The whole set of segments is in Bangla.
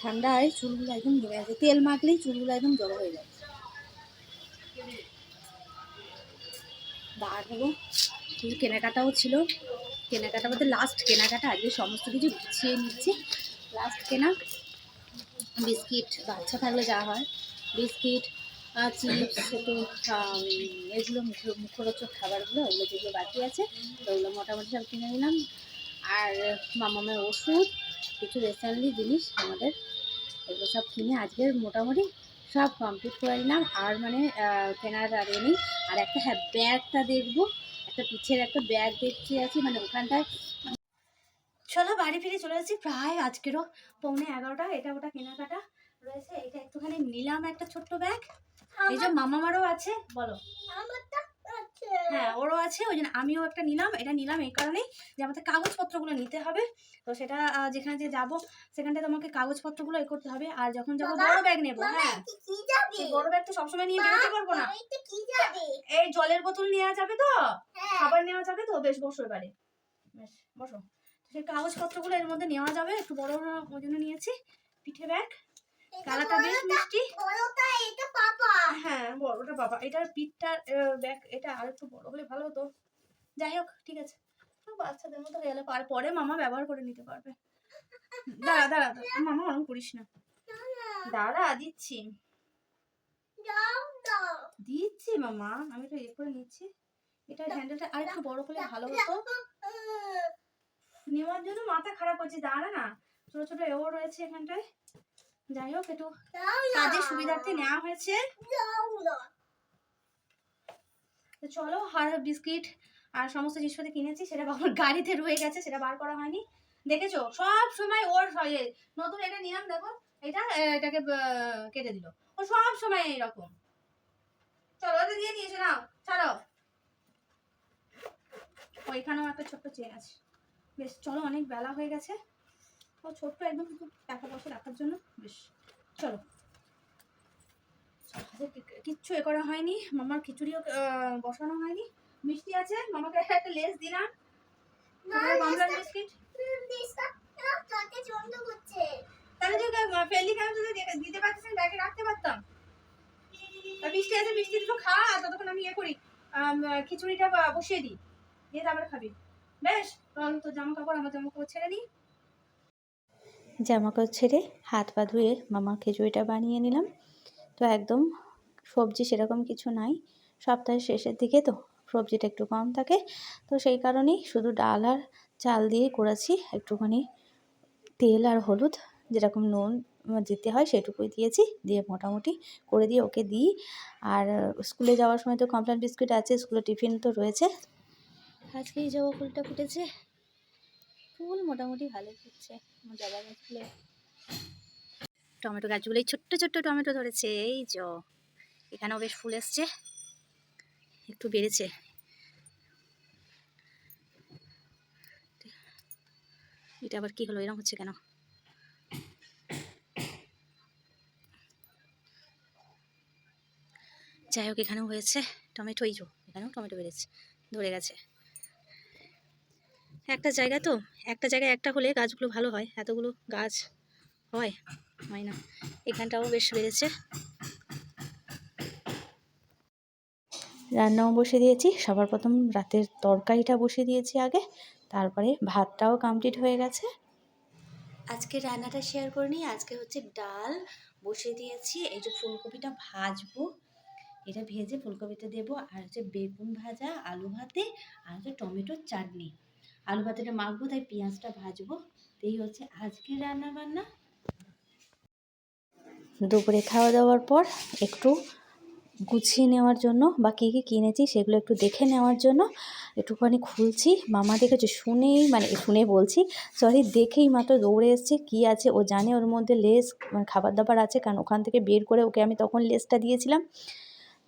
ঠান্ডায় চুলগুলো একদম জমে যাচ্ছে তেল মাখলেই চুলগুলো একদম জড়ো হয়ে যাচ্ছে বার কিছু কেনাকাটাও ছিল। কেনাকাটা বলতে লাস্ট কেনাকাটা, আজকে সমস্ত কিছু গুছিয়ে নিচ্ছি। লাস্ট কেনা বিস্কিট, বাচ্চা থাকলে যা হয়। বিস্কিট চিপস একটু এগুলো মুখ, মুখরোচক খাবারগুলো, ওগুলো যেগুলো বাকি আছে তো ওগুলো মোটামুটি সব কিনে নিলাম। আর মামামের ওষুধ কিছু রিসেন্টলি জিনিস আমাদের এগুলো সব কিনে আজকের মোটামুটি সব কমপ্লিট করে নিলাম। আর মানে কেনার আর নেই। আর একটা হ্যাঁ ব্যাগটা দেখব। একটা পিছের একটা ব্যাগ দেখছি আছি। মানে ওখানটায় চলো বাড়ি ফিরে চলে যাচ্ছি প্রায় আজকেরও পৌনে এগারোটা। এটা ওটা কেনাকাটা রয়েছে। এটা একটুখানি নিলাম একটা ছোট্ট ব্যাগ। এই যে মামামারও আছে। বলো। হ্যাঁ ওরও আছে ওই জন্য আমিও একটা নিলাম এটা নিলাম এই কারণেই যে আমাদের কাগজপত্রগুলো নিতে হবে। তো সেটা যেখানে যে যাব সেখানটায় তোমাকে কাগজপত্রগুলো এ করতে হবে আর যখন যাব বড় ব্যাগ নেব হ্যাঁ। বড় ব্যাগ তো সবসময় নিয়ে বেরোতে পারব না। এই জলের বোতল নেওয়া যাবে তো? হ্যাঁ। খাবার নেওয়া যাবে তো? বেশ বসো এবারে। বেশ বসো। সেই কাগজপত্রগুলো এর মধ্যে নেওয়া যাবে একটু বড় ওই জন্য নিয়েছি পিঠে ব্যাগ কালারটা বেশ মিষ্টি। বড়টা এটা পাপা। হ্যাঁ বড়টা বাবা এটার ব্যাগ এটা আর একটু বড় হলে ভালো হতো। যাই হোক ঠিক আছে। বাচ্চাদের মতো হয়ে গেলে পার মামা ব্যবহার করে নিতে পারবে। দাঁড়া দাঁড়া দাঁড়া। মামা ওরকম করিস না। দাঁড়া দিচ্ছি। দিচ্ছি মামা। আমি তো ইয়ে করে নিচ্ছি। এটা হ্যান্ডেলটা আর একটু বড় হলে ভালো হতো। নেওয়ার জন্য মাথা খারাপ হচ্ছে দাঁড়া না। ছোট ছোট এও রয়েছে এখানটায়। যাই হোক একটু কাজের সুবিধার্থে নেওয়া হয়েছে। চলো আর বিস্কিট আর সমস্ত জিনিসপত্র কিনেছি সেটা বাবার গাড়িতে রয়ে গেছে সেটা বার করা হয়নি। দেখেছ? সব সময় ওর ইয়ে, নতুন এটা নিলাম দেখো এটা এটাকে কেটে দিল। ও সব সময় এরকম চলো ওটা দিয়ে নিয়েছে নাও ছাড়ো ওইখানেও একটা ছোট্ট চেন আছে। বেশ চলো অনেক বেলা হয়ে গেছে। ও ছোট্ট একদম টাকা পয়সা রাখার জন্য বেশ চলো। কিচ্ছু এ করা হয়নি। মামার খিচুড়িও বসানো হয়নি। মিষ্টি আছে মামাকে একটা লেস দিলাম। বিস্কিট। তাহলে তুই কা- ফেললি কেন? তুই দিতে না ব্যাগে রাখতে পারতাম। মিষ্টি আছে মিষ্টি খা ততক্ষণ আমি ইয়ে করি। খিচুড়িটা বসিয়ে দিই। দিয়ে তারপরে খাবি। বেশ চল তো জামা কাপড় আমার জামা কাপড় ছেড়ে দিই। জামা কাপড় ছেড়ে হাত পা ধুয়ে মামা খিচুড়িটা বানিয়ে নিলাম। তো একদম সবজি সেরকম কিছু নাই। সপ্তাহের শেষের দিকে তো সবজিটা একটু কম থাকে। তো সেই কারণেই শুধু ডাল আর চাল দিয়ে করেছি। একটুখানি তেল আর হলুদ, যেরকম নুন দিতে হয় সেটুকুই দিয়েছি। দিয়ে মোটামুটি করে দিয়ে ওকে দিই। আর স্কুলে যাওয়ার সময় তো কমপ্লেন বিস্কুট আছে, স্কুলে টিফিন তো রয়েছে। আজকে এই জবা ফুলটা ফুটেছে ফুল মোটামুটি ভালো ফুটছে। জবা গাছগুলো। টমেটো গাছগুলো, এই ছোট্ট ছোট্ট টমেটো ধরেছে, এই জ এখানেও বেশ ফুল এসছে। একটু বেড়েছে। এটা আবার কি হলো? এরকম হচ্ছে কেন? যাই হোক, এখানেও হয়েছে। টমেটো, এই যো, এখানেও টমেটো বেড়েছে, ধরে গেছে। একটা জায়গা তো, একটা জায়গায় একটা হলে গাছগুলো ভালো হয়, এতগুলো গাছ হয় হয় না। এখানটাও বেশ বেড়েছে। রান্নাও বসে দিয়েছি, সবার প্রথম রাতের তরকারিটা বসিয়ে দিয়েছি আগে, তারপরে ভাতটাও কমপ্লিট হয়ে গেছে। আজকে রান্নাটা শেয়ার করে নিই, আজকে হচ্ছে ডাল বসিয়ে দিয়েছি, এই যে ফুলকপিটা ভাজবো, এটা ভেজে ফুলকপিটা দেবো, আর হচ্ছে বেগুন ভাজা, আলু ভাতে, আর হচ্ছে টমেটোর চাটনি। আলু ভাতেটা মাখবো, তাই পেঁয়াজটা ভাজবো। এই হচ্ছে আজকে রান্না বান্না দুপুরে খাওয়া দাওয়ার পর একটু গুছিয়ে নেওয়ার জন্য বা কী কী কিনেছি সেগুলো একটু দেখে নেওয়ার জন্য একটুখানি খুলছি। মামা দেখেছে, শুনেই মানে শুনে বলছি সরি দেখেই মাত্র দৌড়ে এসছে। কী আছে ও জানে, ওর মধ্যে লেস মানে খাবার দাবার আছে, কারণ ওখান থেকে বের করে ওকে আমি তখন লেসটা দিয়েছিলাম।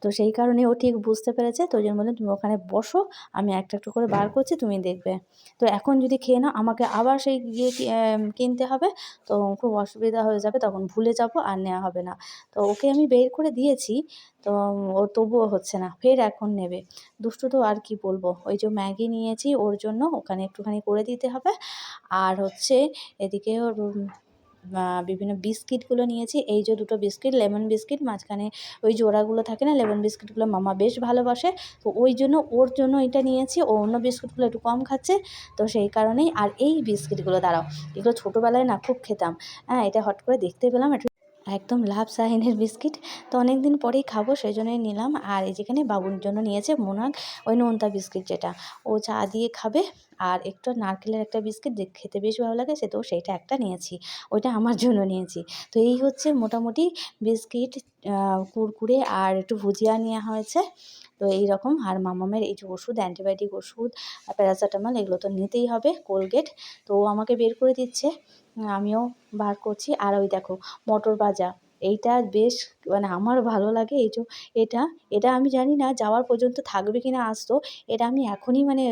তো সেই কারণে ও ঠিক বুঝতে পেরেছে। তো ওই জন্য বললাম তুমি ওখানে বসো আমি একটা একটু করে বার করছি তুমি দেখবে। তো এখন যদি খেয়ে নাও আমাকে আবার সেই গিয়ে কিনতে হবে। তো খুব অসুবিধা হয়ে যাবে তখন ভুলে যাব আর নেওয়া হবে না। তো ওকে আমি বের করে দিয়েছি তো ও তবুও হচ্ছে না ফের এখন নেবে। দুষ্টু তো আর কি বলব ওই যে ম্যাগি নিয়েছি ওর জন্য ওখানে একটুখানি করে দিতে হবে। আর হচ্ছে এদিকে ওর বিভিন্ন বিস্কিটগুলো নিয়েছি। এই যে দুটো বিস্কিট, লেমন বিস্কিট, মাঝখানে ওই জোড়াগুলো থাকে না, লেমন বিস্কিটগুলো মামা বেশ ভালোবাসে। তো ওই জন্য, ওর জন্য এটা নিয়েছি, ও অন্য বিস্কুটগুলো একটু কম খাচ্ছে। তো সেই কারণেই, আর এই বিস্কিটগুলো, দাঁড়াও, এগুলো ছোটোবেলায় না খুব খেতাম। হ্যাঁ এটা হট করে দেখতে পেলাম একদম লাভ সাইনের বিস্কিট। তো অনেক দিন পরেই খাব সেই জন্যই নিলাম। আর এই যেখানে বাবুর জন্য নিয়েছে মোনাক, ওই নোনতা বিস্কিট যেটা। ও চা দিয়ে খাবে, আর একটু নারকেলের একটা বিস্কিট খেতে বেশ ভালো লাগে, সে তো সেইটা একটা নিয়েছি। ওইটা আমার জন্য নিয়েছি। তো এই হচ্ছে মোটামুটি বিস্কিট কুরকুরে আর একটু ভুজিয়া নেওয়া হয়েছে। তো এই রকম আর মামামের এই যে ওষুধ, অ্যান্টিবায়োটিক ওষুধ প্যারাসিটামল, এগুলো তো নিতেই হবে কোলগেট। তো ও আমাকে বের করে দিচ্ছে। আমিও বার করছি। আর ওই দেখো মটর ভাজা। এইটা বেশ মানে আমার ভালো লাগে এই যে এটা এটা আমি জানি না যাওয়ার পর্যন্ত থাকবে কি না আসতো এটা আমি এখনই মানে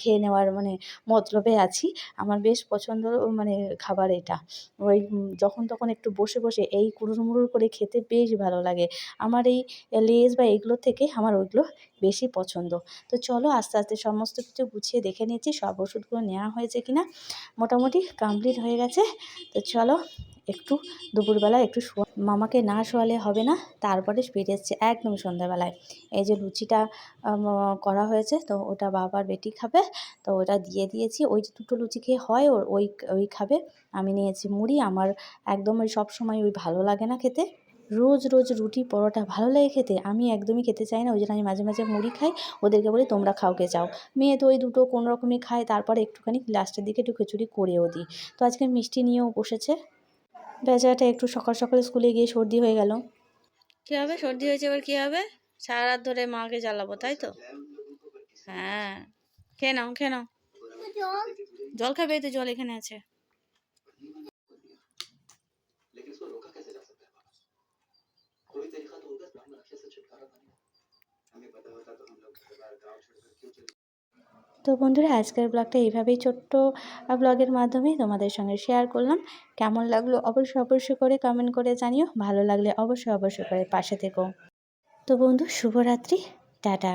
খেয়ে নেওয়ার মানে মতলবে আছি। আমার বেশ পছন্দ মানে খাবার এটা। ওই যখন তখন একটু বসে বসে এই কুড়ুর মুড়ুর করে খেতে বেশ ভালো লাগে। আমার এই লেজ বা এগুলোর থেকে আমার ওইগুলো বেশি পছন্দ। তো চলো আস্তে আস্তে সমস্ত কিছু গুছিয়ে দেখে নিয়েছি সব ওষুধগুলো নেওয়া হয়েছে কি না মোটামুটি কমপ্লিট হয়ে গেছে। তো চলো একটু দুপুরবেলা একটু শোয়া মামাকে না শোয়ালে হবে না, তারপরে ফিরে এসছে একদম সন্ধ্যাবেলায়। এই যে লুচিটা করা হয়েছে, তো ওটা বাবার বেটি খাবে, তো ওটা দিয়ে দিয়েছি। ওই যে দুটো লুচি খেয়ে হয়, ওর ওই ওই খাবে। আমি নিয়েছি মুড়ি, আমার একদম ওই সব সময় ওই ভালো লাগে না খেতে। রোজ রোজ রুটি পরোটা ভালো লাগে খেতে, আমি একদমই খেতে চাই না, ওই জন্য আমি মাঝে মাঝে মুড়ি খাই, ওদেরকে বলি তোমরা খাও কে চাও মেয়ে তো ওই দুটো কোনো রকমই খায়, তারপরে একটুখানি লাস্টের দিকে একটু খিচুড়ি করেও দিই। তো আজকে মিষ্টি নিয়েও বসেছে। বেচারাটা একটু সকাল সকাল স্কুলে গিয়ে সর্দি হয়ে গেল। কী হবে? সর্দি হয়েছে এবার কী হবে? সারা রাত ধরে মাকে জ্বালাবো, তাই তো? হ্যাঁ। খেয়ে নাও খেয়ে নাও। জল খাবে তো জল এখানে আছে। তো বন্ধুরা, আজকের ব্লগটা এইভাবেই ছোট্ট ব্লগের মাধ্যমে তোমাদের সঙ্গে শেয়ার করলাম। কেমন লাগল অবশ্যই অবশ্যই করে কমেন্ট করে জানিও। ভালো লাগলে অবশ্যই অবশ্যই করে পাশে থেকো। তো বন্ধু, শুভরাত্রি। টাটা।